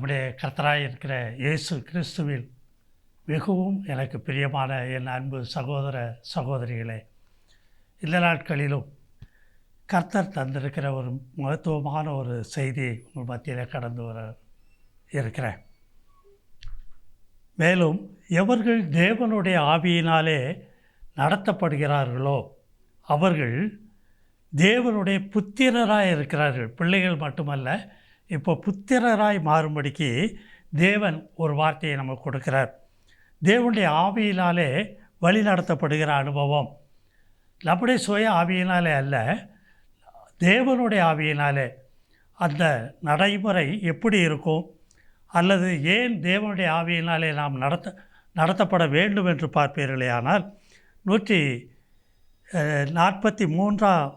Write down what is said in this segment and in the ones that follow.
நம்முடைய கர்த்தராய் இருக்கிற இயேசு கிறிஸ்துவில் மிகவும் எனக்கு பிரியமான என் அன்பு சகோதர சகோதரிகளே இந்த நாட்களிலும் கர்த்தர் தந்திருக்கிற ஒரு மகத்துவமான ஒரு செய்தி உங்கள் மத்தியில் கடந்து வர இருக்கிறேன். மேலும் எவர்கள் தேவனுடைய ஆவியினாலே நடத்தப்படுகிறார்களோ அவர்கள் தேவனுடைய புத்திரராக இருக்கிறார்கள். பிள்ளைகள் மட்டுமல்ல இப்போ புத்திரராய் மாறும்படிக்கு தேவன் ஒரு வார்த்தையை நமக்கு கொடுக்கிறார். தேவனுடைய ஆவியினாலே வழி நடத்தப்படுகிற அனுபவம். நம்முடைய சுய ஆவியினாலே அல்ல தேவனுடைய ஆவியினாலே அந்த நடைமுறை எப்படி இருக்கும்? அல்லது ஏன் தேவனுடைய ஆவியினாலே நாம் நடத்த நடத்தப்பட வேண்டும் என்று பார்ப்பீர்களே ஆனால் நூற்றி நாற்பத்தி மூன்றாம்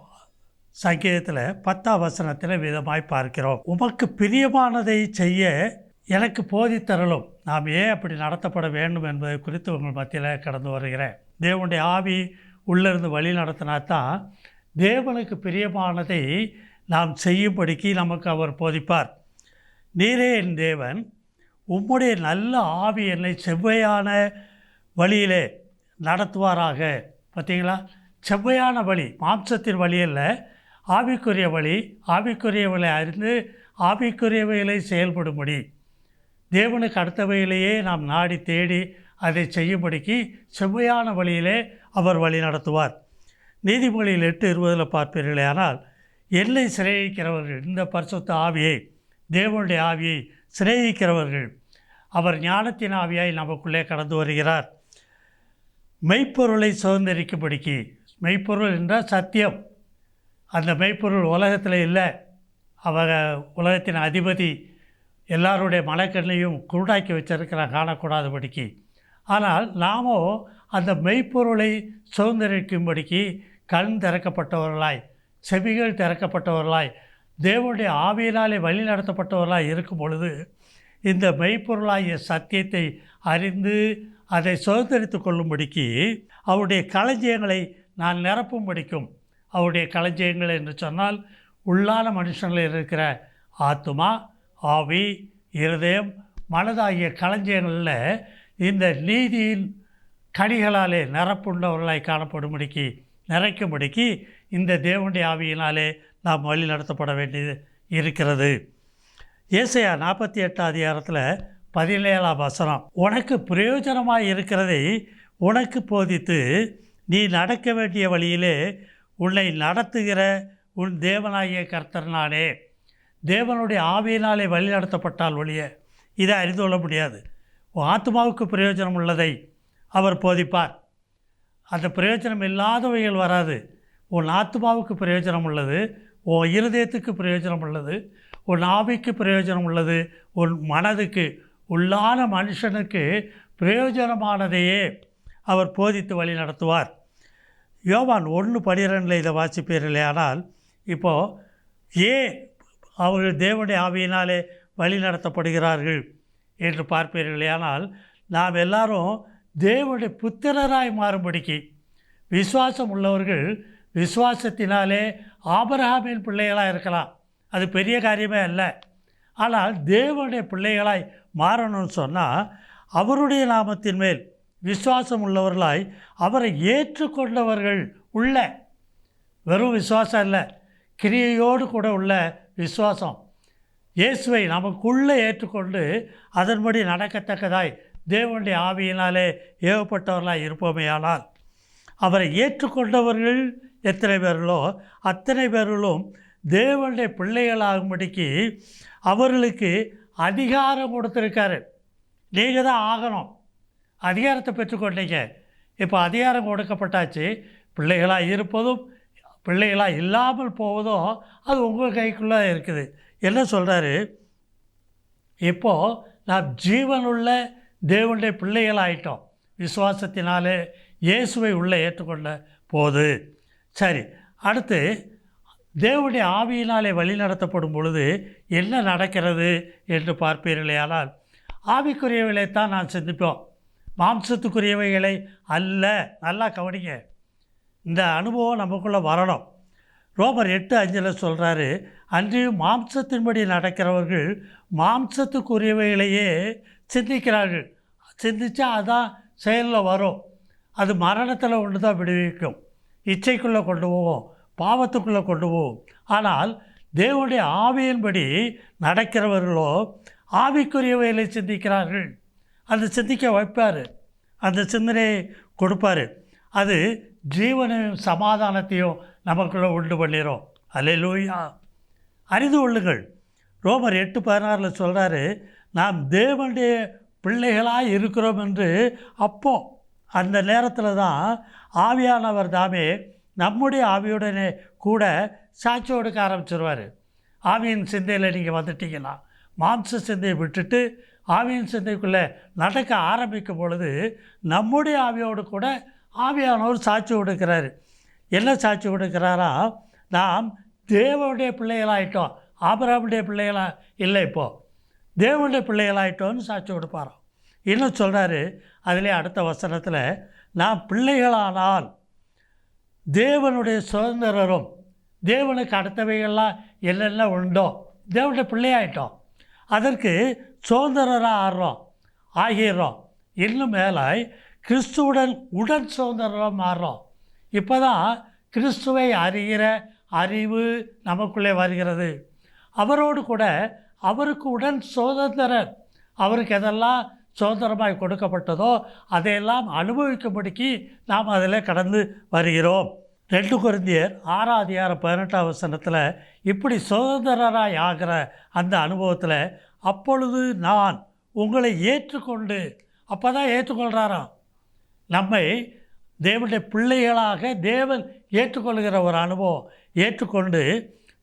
சங்கீதத்தில் பத்தாம் வசனத்தில் விதமாய் பார்க்கிறோம். உமக்கு பிரியமானதை செய்ய எனக்கு போதித்தரலும் நாம் ஏன் அப்படி நடத்தப்பட வேண்டும் என்பதை குறித்து உங்கள் மத்தியில் கடந்து வருகிறேன். தேவனுடைய ஆவி உள்ளிருந்து வழி நடத்தினா தான் தேவனுக்கு பிரியமானதை நாம் செய்யும்படிக்கு நமக்கு அவர் போதிப்பார். நீரே என் தேவன் உம்முடைய நல்ல ஆவி என்னை செவ்வையான வழியிலே நடத்துவாராக. பார்த்தீங்களா செவ்வையான வழி மாம்சத்தின் வழியில் ஆவிக்குரிய வழி ஆவிக்குரியவளை அறிந்து ஆவிக்குரியவைகளை செயல்படும்படி. தேவனுக்கு அடுத்தவையிலேயே நாம் நாடி தேடி அதை செய்யும்படிக்கு செவ்வையான வழியிலே அவர் வழி நடத்துவார். நீதிமொழியில் எட்டு இருபதில் பார்ப்பீர்களே ஆனால் என்னை சிறையிக்கிறவர்கள் இந்த பரிசுத்த ஆவியை தேவனுடைய ஆவியை சிறையிக்கிறவர்கள் அவர் ஞானத்தின் ஆவியாய் நமக்குள்ளே கடந்து வருகிறார். மெய்ப்பொருளை சுதந்திரிக்கும்படிக்கு மெய்ப்பொருள் என்றால் சத்தியம். அந்த மெய்ப்பொருள் உலகத்தில் இல்லை. அவர் உலகத்தின் அதிபதி எல்லாருடைய மலைக்கண்ணையும் குருடாக்கி வச்சிருக்கிற காணக்கூடாதபடிக்கு. ஆனால் நாமோ அந்த மெய்ப்பொருளை சுதந்திரிக்கும்படிக்கு கண் திறக்கப்பட்டவர்களாய் செவிகள் திறக்கப்பட்டவர்களாய் தேவனுடைய ஆவியினாலே வழி நடத்தப்பட்டவர்களாய் இருக்கும் பொழுது இந்த மெய்ப்பொருளாகிய சத்தியத்தை அறிந்து அதை சுதந்திரித்து கொள்ளும்படிக்கு அவருடைய களஞ்சியங்களை நான் நிரப்பும்படிக்கும் அவருடைய களஞ்சியங்கள் என்று சொன்னால் உள்ளான மனுஷனில் இருக்கிற ஆத்துமா ஆவி இருதயம் மனதாகிய களஞ்சியங்களில் இந்த நீதியின் கனிகளாலே நிரப்புண்டவர்களாய் காணப்படும்படிக்கு நிறைக்கும்படிக்கு இந்த தேவனுடைய ஆவியினாலே நாம் வழி நடத்தப்பட வேண்டியது இருக்கிறது. ஏசையா நாற்பத்தி எட்டாம் அதிகாரத்தில் பதினேழாம் வசனம் உனக்கு பிரயோஜனமாக இருக்கிறதை உனக்கு போதித்து நீ நடக்க வேண்டிய வழியிலே உன்னை நடத்துகிற உன் தேவனாகிய கர்த்தர்னாலே. தேவனுடைய ஆவியினாலே வழிநடத்தப்பட்டால் ஒழிய இதை அறிந்து கொள்ள முடியாது. உன் ஆத்மாவுக்கு பிரயோஜனம் உள்ளதை அவர் போதிப்பார். அந்த பிரயோஜனம் இல்லாதவைகள் வராது. உன் ஆத்மாவுக்கு பிரயோஜனம் உள்ளது. உன் இருதயத்துக்கு பிரயோஜனம் உள்ளது. உன் ஆவிக்கு பிரயோஜனம் உள்ளது. உன் மனதுக்கு உள்ளான மனுஷனுக்கு பிரயோஜனமானதையே அவர் போதித்து வழி நடத்துவார். யோவான் ஒன்று பனிரெண்டில் இதை வாசிப்பீர்களே. ஆனால் இப்போது ஏன் அவர்கள் தேவனுடைய ஆவியினாலே வழி நடத்தப்படுகிறார்கள் என்று பார்ப்பீர்களே. ஆனால் நாம் எல்லாரும் தேவனுடைய புத்திரராய் மாறும்படிக்கு விசுவாசம் உள்ளவர்கள் விசுவாசத்தினாலே ஆபரகாமின் பிள்ளைகளாக இருக்கலாம். அது பெரிய காரியமே அல்ல. ஆனால் தேவனுடைய பிள்ளைகளாய் மாறணும்னு சொன்னால் அவருடைய நாமத்தின் மேல் விசுவாசம் உள்ளவர்களாய் அவரை ஏற்றுக்கொண்டவர்கள் உள்ள வெறும் விசுவாசம் இல்லை கிரியையோடு கூட உள்ள விசுவாசம். இயேசுவை நமக்குள்ளே ஏற்றுக்கொண்டு அதன்படி நடக்கத்தக்கதாய் தேவனுடைய ஆவியினாலே ஏவப்பட்டவர்களாய் இருப்போமேயானால் அவரை ஏற்றுக்கொண்டவர்கள் எத்தனை பேர்களோ அத்தனை பேர்களும் தேவனுடைய பிள்ளைகளாகும்படிக்கு அவர்களுக்கு அதிகாரம் கொடுத்துருக்காரு. நீங்கள் தான் ஆகணும். அதிகாரத்தை பெற்றுக்கொண்டீங்க இப்போ அதிகாரம் கொடுக்கப்பட்டாச்சு. பிள்ளைகளாக இருப்பதும் பிள்ளைகளாக இல்லாமல் போவதும் அது உங்கள் கைக்குள்ளே இருக்குது. என்ன சொல்கிறாரு இப்போது நாம் ஜீவனுள்ள தேவனுடைய பிள்ளைகளாகிட்டோம் விசுவாசத்தினாலே இயேசுவை உள்ளே ஏற்றுக்கொண்ட போது. சரி அடுத்து தேவனுடைய ஆவியினாலே வழி நடத்தப்படும் பொழுது என்ன நடக்கிறது என்று பார்ப்பீர்களே ஆனால் ஆவிக்குரியவைகளை தான் நான் சிந்திப்போம். மாம்சத்துக்குரியவைகளை அல்ல. நல்லா கவனிங்க. இந்த அனுபவம் நமக்குள்ளே வரணும். ரோமர் எட்டு அஞ்சில் சொல்கிறாரு அன்றியும் மாம்சத்தின்படி நடக்கிறவர்கள் மாம்சத்துக்குரியவைகளையே சிந்திக்கிறார்கள். சிந்தித்தா அதான் செயலில் வரும். அது மரணத்தில் ஒன்று தான் விடுவிக்கும். இச்சைக்குள்ளே கொண்டு போவோம் பாவத்துக்குள்ளே கொண்டு போவோம். ஆனால் தேவனுடைய ஆவியின்படி நடக்கிறவர்களோ ஆவிக்குரியவைகளை சிந்திக்கிறார்கள். அந்த சிந்திக்க வைப்பார். அந்த சிந்தனையை கொடுப்பார். அது ஜீவனையும் சமாதானத்தையும் நமக்குள்ளே உண்டு பண்ணிடும் அல்லேலூயா. அறிந்து கொள்ளுங்கள். ரோமர் எட்டு பதினாறில் சொல்கிறாரு நாம் தேவனுடைய பிள்ளைகளாக இருக்கிறோம் என்று அப்போ அந்த நேரத்தில் தான் ஆவியானவர் தாமே நம்முடைய ஆவியுடனே கூட சாட்சி கொடுக்க ஆரம்பிச்சிருவார். ஆவியின் சிந்தையில் நீங்கள் வந்துட்டீங்கன்னா மாம்ச சிந்தையை விட்டுட்டு ஆவியின் சிந்தைக்குள்ளே நடக்க ஆரம்பிக்கும் பொழுது நம்முடைய ஆவியோடு கூட ஆவியானவர் சாட்சி கொடுக்கிறாரு. என்ன சாட்சி கொடுக்கிறாரா? நாம் தேவனுடைய பிள்ளைகளாயிட்டோம். ஆபராமுடைய பிள்ளைகளா? இல்லை இப்போது தேவனுடைய பிள்ளைகளாயிட்டோன்னு சாட்சி கொடுப்பாராம் இன்னும் சொல்கிறாரு அதிலே அடுத்த வசனத்தில் நாம் பிள்ளைகளானால் தேவனுடைய சுதந்திரரும் தேவனுக்கு அடுத்தவைகள்லாம் என்னென்ன உண்டோ தேவனுடைய பிள்ளையாயிட்டோம். அதற்கு சுதந்திரராக ஆடுறோம் ஆகிடுறோம் இன்னும் மேலாய் கிறிஸ்துவுடன் உடன் சுதந்திரம் மாறுறோம் இப்போ தான் கிறிஸ்துவை அறிகிற அறிவு நமக்குள்ளே வருகிறது. அவரோடு கூட அவருக்கு உடன் சுதந்திரர் அவருக்கு எதெல்லாம் சுதந்திரமாய் கொடுக்கப்பட்டதோ அதையெல்லாம் அனுபவிக்கும்படிக்கு நாம் அதில் கடந்து வருகிறோம். ரெண்டு குருந்தியர் ஆறாவது ஆறு பதினெட்டாம் வசனத்தில் இப்படி சுதந்திரராய் ஆகிற அந்த அனுபவத்தில் அப்பொழுது நான் உங்களை ஏற்றுக்கொண்டு அப்போ தான் ஏற்றுக்கொள்கிறாராம் நம்மை தேவனுடைய பிள்ளைகளாக தேவன் ஏற்றுக்கொள்கிற ஒரு அனுபவம் ஏற்றுக்கொண்டு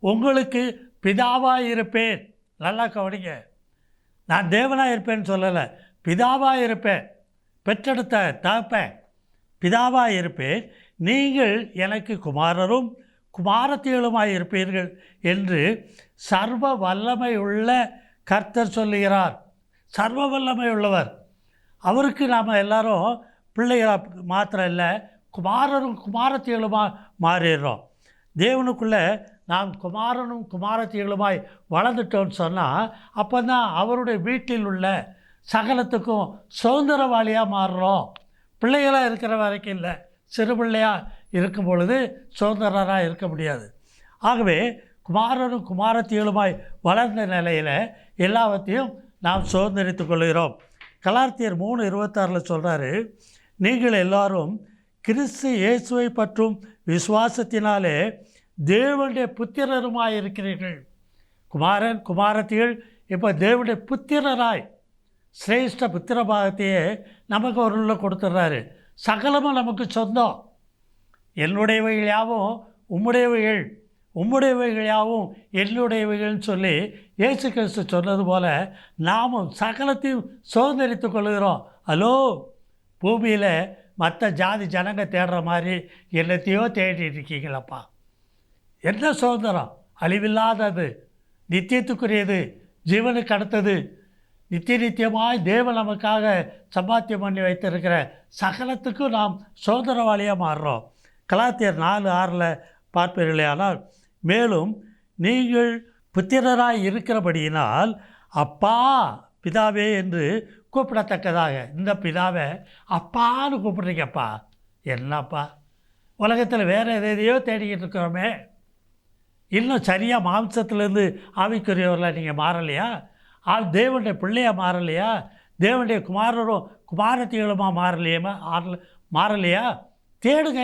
உங்களுக்கு பிதாவாக இருப்பேன் நல்லா கவனிங்க. நான் தேவனாக இருப்பேன்னு சொல்லலை பிதாவாக இருப்பேன். பெற்றெடுத்த தகப்பேன் பிதாவாக இருப்பேன். நீங்கள் எனக்கு குமாரரும் குமாரத்திகளுமாய் இருப்பீர்கள் என்று சர்வ வல்லமை உள்ள கர்த்தர் சொல்லுகிறார். சர்வ வல்லமை உள்ளவர். அவருக்கு நாம் எல்லாரும் பிள்ளைகளாக மாத்திரம் இல்லை குமாரரும் குமாரத்திகளுமாக மாறிடுறோம். தேவனுக்குள்ளே நாம் குமாரனும் குமாரத்திகளுமாய் வளர்ந்துட்டோம்னு சொன்னால் அப்போ தான் அவருடைய வீட்டில் உள்ள சகலத்துக்கும் சுதந்திரவாளியாக மாறுறோம். பிள்ளைகளாக இருக்கிற வரைக்கும் இல்லை சிறு பிள்ளையாக இருக்கும் பொழுது சுதந்திரராக இருக்க முடியாது. ஆகவே குமாரனும் குமாரத்திகளுமாய் வளர்ந்த நிலையில் எல்லாவற்றையும் நாம் சுதந்திரித்து கொள்கிறோம். கலார்த்தியர் மூணு இருபத்தாறில் சொல்கிறாரு நீங்கள் எல்லாரும் கிறிஸ்து இயேசுவை பற்றும் விசுவாசத்தினாலே தேவனுடைய புத்திரருமாய் இருக்கிறீர்கள். குமாரன் குமாரத்திகள் இப்போ தேவனுடைய புத்திரராய் சிரேஷ்ட புத்திரபாகத்தையே நமக்கு ஒரு கொடுத்துட்றாரு சகலமும் நமக்கு சொந்தம். என்னுடையவைகள் யாவும் உம்முடையவைகள். உம்முடையவைகளாகவும் என்னுடையவைகள்னு சொல்லி இயேசு கிறிஸ்து சொன்னது போல் நாமும் சகலத்தையும் சுதந்திரித்து கொள்கிறோம் ஹலோ? பூமியில் மற்ற ஜாதி ஜனங்க தேடுற மாதிரி என்னத்தையோ தேடிட்டு இருக்கீங்களப்பா. என்ன சுதந்திரம்? அழிவில்லாதது நித்தியத்துக்குரியது ஜீவனுக்கு அடுத்தது. நித்திய நித்தியமாய் தேவன் நமக்காக சம்பாத்தியம் பண்ணி வைத்திருக்கிற சகலத்துக்கும் நாம் சுதந்திரவாளியாக மாறுறோம். கலாத்தியர் நாலு ஆறில் பார்ப்பீர்களே ஆனால் மேலும் நீங்கள் புத்திரராய் இருக்கிறபடியினால் அப்பா பிதாவே என்று கூப்பிடத்தக்கதாக இந்த பிதாவை அப்பான்னு கூப்பிட்றீங்கப்பா. என்னப்பா? உலகத்தில் வேறு எதையோ தேடிக்கிட்டு இருக்கிறோமே. இன்னும் சரியாக மாம்சத்துலேருந்து ஆவிக்குரியவர்களாக நீங்கள் மாறலையா? ஆ தேவனுடைய பிள்ளையாக மாறலையா? தேவனுடைய குமாரரும் குமாரத்திகளுமா மாறலையமா? ஆறல மாறலையா? தேடுங்க.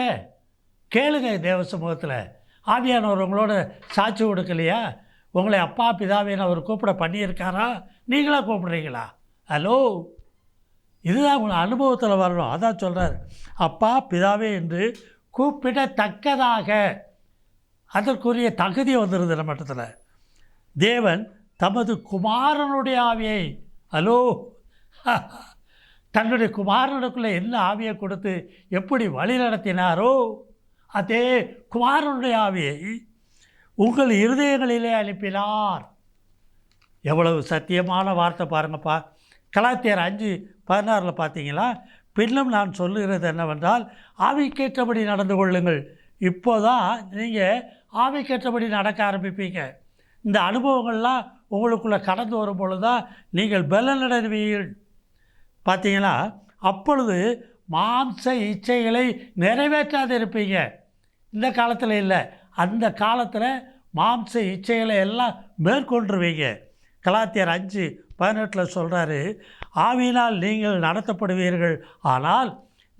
கேளுங்க தேவ சமூகத்தில். ஆவியானவர் உங்களோட சாட்சி கொடுக்கலையா? உங்களை அப்பா பிதாவின்னு அவர் கூப்பிட பண்ணியிருக்காரா? நீங்களாக கூப்பிடுறீங்களா? ஹலோ? இதுதான் உங்கள் அனுபவத்தில் வரணும். அதான் சொல்கிறார் அப்பா பிதாவே என்று கூப்பிடத்தக்கதாக. அதற்குரிய தகுதி வந்துடுது நம்ம மட்டத்தில் தேவன் தமது குமாரனுடைய ஆவியை ஹலோ? தன்னுடைய குமாரனுக்குள்ளே என்ன ஆவியை கொடுத்து எப்படி வழி நடத்தினாரோ? அதே குமாரனுடைய ஆவியை உங்கள் இருதயங்களிலே அனுப்பினார். எவ்வளவு சத்தியமான வார்த்தை பாருங்கப்பா. கலாத்தியர் அஞ்சு பதினாறில் பார்த்தீங்களா? பின்னும் நான் சொல்லுகிறது என்னவென்றால் ஆவிக்கேற்றபடி நடந்து கொள்ளுங்கள். இப்போ தான் நீங்கள் ஆவிக்கேற்றபடி நடக்க ஆரம்பிப்பீங்க. இந்த அனுபவங்கள்லாம் உங்களுக்குள்ளே கடந்து வரும் பொழுது தான் நீங்கள் பலனடைவீர்கள். பார்த்தீங்களா? அப்பொழுது மாம்ச இச்சைகளை நிறைவேற்றாது இருப்பீங்க. இந்த காலத்தில் இல்லை. அந்த காலத்தில் மாம்ச இச்சைகளை எல்லாம் மேற்கொண்டுருவீங்க. கலாத்தியர் அஞ்சு பதினெட்டில் சொல்கிறாரு ஆவியினால் நீங்கள் நடத்தப்படுவீர்கள். ஆனால்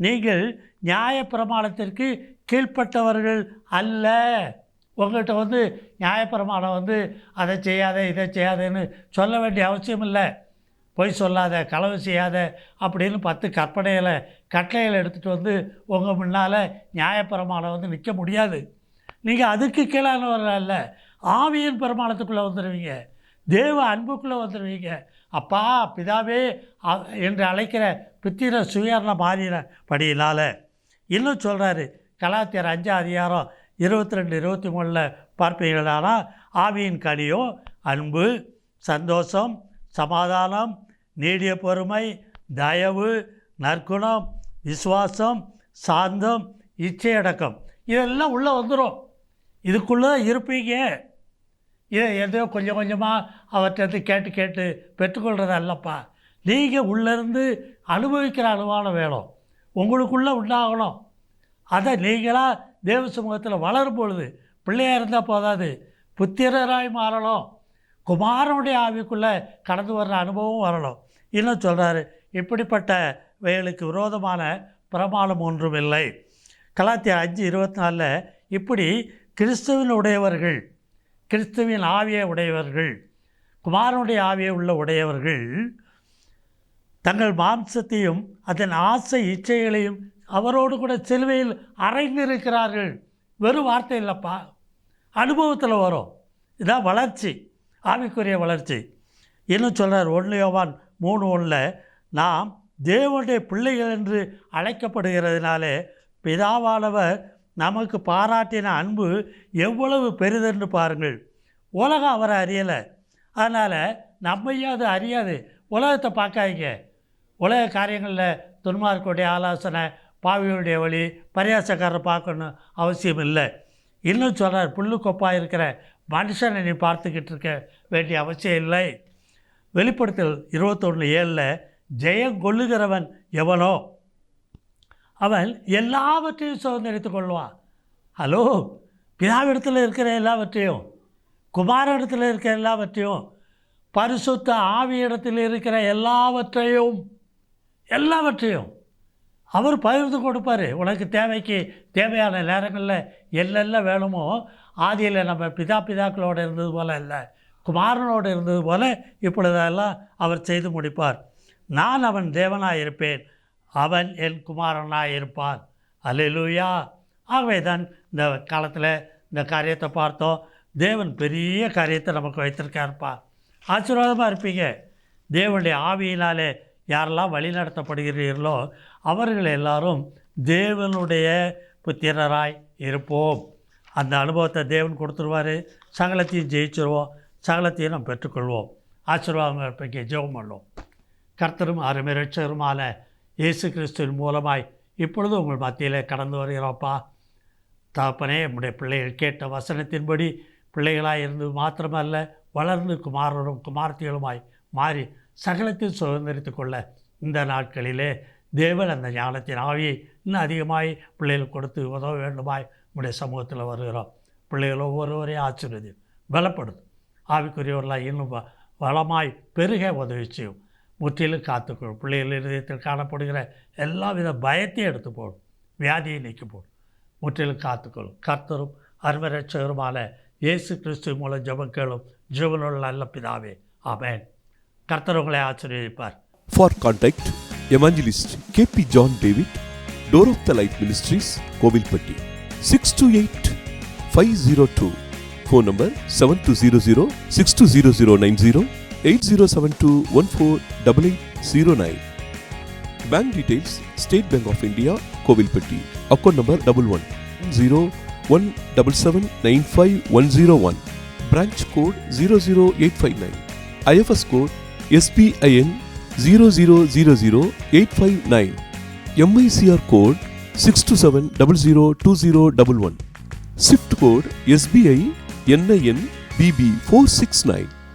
நீங்கள் நியாயப்பிரமாணத்திற்கு கீழ்ப்பட்டவர்கள் அல்ல. உங்கள்கிட்ட வந்து நியாயப்பிரமாணம் வந்து அதை செய்யாத இதை செய்யாதேன்னு சொல்ல வேண்டிய அவசியம் இல்லை. பொய் சொல்லாத களவு செய்யாத அப்படின்னு பத்து கற்பனையில் கட்டளையில் எடுத்துகிட்டு வந்து உங்கள் முன்னால் நியாயப்பெருமாளை வந்து நிற்க முடியாது. நீங்கள் அதுக்கு கீழானவர்கள் அல்ல ஆவியின் பிரமாணத்துக்குள்ளே வந்துடுவீங்க தேவ அன்புக்குள்ளே வந்துடுவீங்க அப்பா பிதாவே என்று அழைக்கிற பித்திர சுயர்ண மாறினபடியினால் இன்னும் சொல்கிறாரு கலாத்தியர் அஞ்சு அதிகாரம் இருபத்தி ரெண்டு இருபத்தி மூணில் பார்ப்பீங்களானால் ஆவியின் கனியோ அன்பு சந்தோஷம் சமாதானம் நீடிய பொறுமை தயவு நற்குணம் விசுவாசம் சாந்தம் இச்சையடக்கம். இதெல்லாம் உள்ளே வந்துடும் இதுக்குள்ளே தான் இருப்பீங்க. இதை ஏதோ கொஞ்சம் கொஞ்சமாக அவற்றை கேட்டு கேட்டு பெற்றுக்கொள்கிறது அல்லப்பா. நீங்கள் உள்ளேருந்து அனுபவிக்கிற அனுபவம் வேணும் உங்களுக்குள்ளே உண்டாகணும். அதை நீங்களாக தேவ சமூகத்தில் வளரும் பொழுது பிள்ளையாக இருந்தால் போதாது புத்திரராய் மாறணும். குமாரனுடைய ஆவிக்குள்ளே கடந்து வர்ற அனுபவம் வரணும். இன்னும் சொல்கிறாரு இப்படிப்பட்ட வேலுக்கு விரோதமான பிரமாணம் ஒன்றும் இல்லை கலாத்திய அஞ்சு இருபத்தி நாலில் இப்படி கிறிஸ்துவின் உடையவர்கள் கிறிஸ்துவின் ஆவியை உடையவர்கள் குமாரனுடைய ஆவியை உள்ள உடையவர்கள் தங்கள் மாம்சத்தையும் அதன் ஆசை இச்சைகளையும் அவரோடு கூட சிலுவையில் அரைந்திருக்கிறார்கள். வெறும் வார்த்தை இல்லைப்பா அனுபவத்தில் வரும். இதான் வளர்ச்சி ஆவிக்குரிய வளர்ச்சி. இன்னும் சொல்கிறார் ஒன்று யோவான் மூணு ஒன்றில் நாம் தேவனுடைய பிள்ளைகள் என்று அழைக்கப்படுகிறதுனாலே பிதாவானவர் நமக்கு பாராட்டின அன்பு எவ்வளவு பெரிதென்று பாருங்கள். உலகம் அவரை அறியலை. அதனால் நம்மையும் அது அறியாது. உலகத்தை பார்க்காதீங்க. உலக காரியங்களில் துன்மார்க்குடைய ஆலோசனை பாவிகளுடைய வழி பரியாசக்காரரை பார்க்கணும் அவசியம் இல்லை. இன்னும் சொல்கிறார் புல்லு கொப்பாக இருக்கிற மனுஷனை நீ பார்த்துக்கிட்டு இருக்க வேண்டிய அவசியம் இல்லை. வெளிப்படுத்தல் இருபத்தொன்று ஏழில் ஜெயம் கொள்ளுகிறவன் எவனோ? அவன் எல்லாவற்றையும் சுதந்திரித்து கொள்வான். ஹலோ பிதாவிடத்தில் இருக்கிற எல்லாவற்றையும் குமாரிடத்தில் இருக்கிற எல்லாவற்றையும் பரிசுத்த ஆவியிடத்தில் இருக்கிற எல்லாவற்றையும் எல்லாவற்றையும் அவர் பகிர்ந்து கொடுப்பார். உனக்கு தேவைக்கு தேவையான நேரங்களில் என்னெல்லாம் வேணுமோ ஆதியில் நம்ம பிதா பிதாக்களோடு இருந்தது போல் இல்லை. குமாரனோடு இருந்தது போல் இப்பொழுதெல்லாம் அவர் செய்து முடிப்பார். நான் அவன் தேவனாக இருப்பேன். அவன் என் குமாரனாக இருப்பான். அல்லேலூயா. ஆகவே தான் இந்த காலத்தில் இந்த காரியத்தை பார்த்தோம். தேவன் பெரிய காரியத்தை நமக்கு வைத்திருக்காருப்பா. ஆசீர்வாதமாக இருப்பீங்க. தேவனுடைய ஆவியினாலே யாரெல்லாம் வழி நடத்தப்படுகிறீர்களோ அவர்கள் எல்லாரும் தேவனுடைய புத்திரராய் இருப்போம். அந்த அனுபவத்தை தேவன் கொடுத்துருவார். சகலத்தையும் ஜெயிச்சிருவோம். சகலத்தையும் நாம் பெற்றுக்கொள்வோம். ஆசீர்வாதம் இருப்பீங்க ஜெபம் பண்ணுவோம். கர்த்தரும் அருமை ரட்சகருமான இயேசு கிறிஸ்துவின் மூலமாய் இப்பொழுது உங்கள் மத்தியில் கடந்து வருகிறோப்பா தகப்பனே நம்முடைய பிள்ளைகள் கேட்ட வசனத்தின்படி பிள்ளைகளாக இருந்து மாத்திரமல்ல வளர்ந்து குமாரரும் குமார்த்திகளுமாய் மாறி சகலத்தையும் சுதந்திரித்து கொள்ள இந்த நாட்களிலே தேவன் அந்த ஞானத்தின் ஆவியை இன்னும் அதிகமாய் பிள்ளைகளுக்கு கொடுத்து உதவ வேண்டுமாய் நம்முடைய சமூகத்தில் வருகிறோம். பிள்ளைகள் ஒவ்வொருவரையும் ஆசீர்வதி பலப்படுது ஆவிக்குரியவர்களாக இன்னும் வளமாய் பெருக உதவி செய்யும் முற்றிலும் காத்துக்கொள்ளும் பிள்ளைகள் இருதயத்தில் காணப்படுகிற எல்லா வித பயத்தையும் எடுத்து போடும் வியாதியை நீக்கி போடும் முற்றிலும் காத்துக்கொள்ளும் கர்த்தரும் அருமரட்சகருமான இயேசு கிறிஸ்து மூலம் ஜபம் கேளும் ஜீவனுள்ள நல்ல பிதாவே. ஆமேன். கர்த்தர் உங்களை ஆச்சரியப்பார் for contact evangelist K P John David Door of the Light Ministries Kovilpatti six two eight five zero two phone number seven two zero zero six two zero zero nine zero eight zero seven two one four double eight zero nine bank details State Bank of India Kovilpatti account number double one zero one double seven nine five one zero one branch code zero zero eight five nine I F S code S B I N zero zero zero zero eight five nine M I C R code six two seven double zero two zero double one swift code S B I என்ன எண் BP four six nine